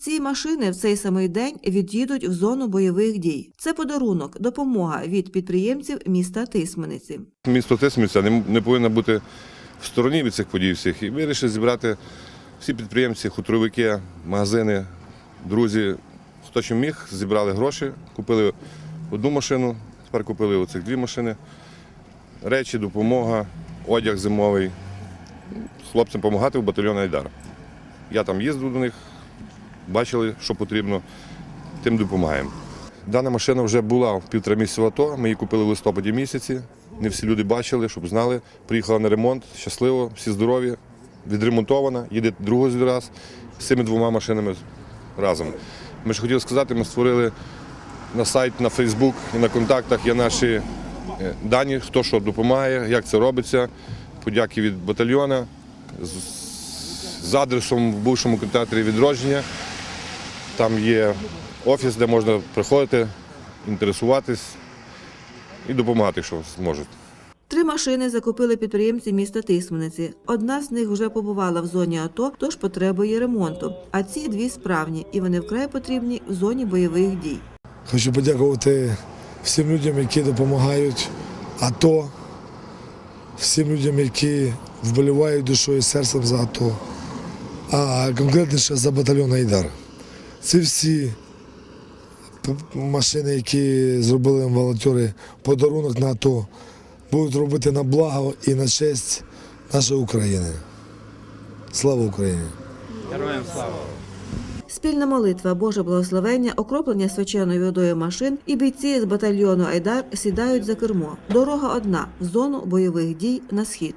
Ці машини в цей самий день від'їдуть в зону бойових дій. Це подарунок, допомога від підприємців міста Тисмениці. Місто Тисмиця не, повинно бути в стороні від цих подій всіх. І вирішили зібрати всі підприємці, хуторовики, магазини, друзі, хто чим міг, зібрали гроші, купили одну машину, тепер купили оцих дві машини. Речі, допомога, одяг зимовий. Хлопцям допомагати в батальйон Айдар. Я там їздив до них, бачили, що потрібно, тим допомагаємо. Дана машина вже була в півтора місяця в АТО. Ми її купили в листопаді місяці. Не всі люди бачили, щоб знали. Приїхала на ремонт, щасливо, всі здорові, відремонтована, їде другий раз з цими двома машинами разом. Ми ж хотіли сказати, ми створили на сайт, на Фейсбук і на контактах є наші е, дані, хто що допомагає, як це робиться. Подяки від батальйона з, адресом в бувшому кінотеатрі відродження. Там є офіс, де можна приходити, інтересуватись і допомагати, якщо зможуть. Три машини закупили підприємці міста Тисмениці. Одна з них вже побувала в зоні АТО, тож потребує ремонту. А ці дві справні, і вони вкрай потрібні в зоні бойових дій. Хочу подякувати всім людям, які допомагають АТО, всім людям, які вболівають душою і серцем за АТО, а конкретніше за батальйон Айдар. Це всі машини, які зробили волонтери, подарунок на АТО, будуть робити на благо і на честь нашої України. Слава Україні! Героям слава! Спільна молитва, Боже благословення, окроплення свяченою водою машин і бійці з батальйону Айдар сідають за кермо. Дорога одна в зону бойових дій на схід.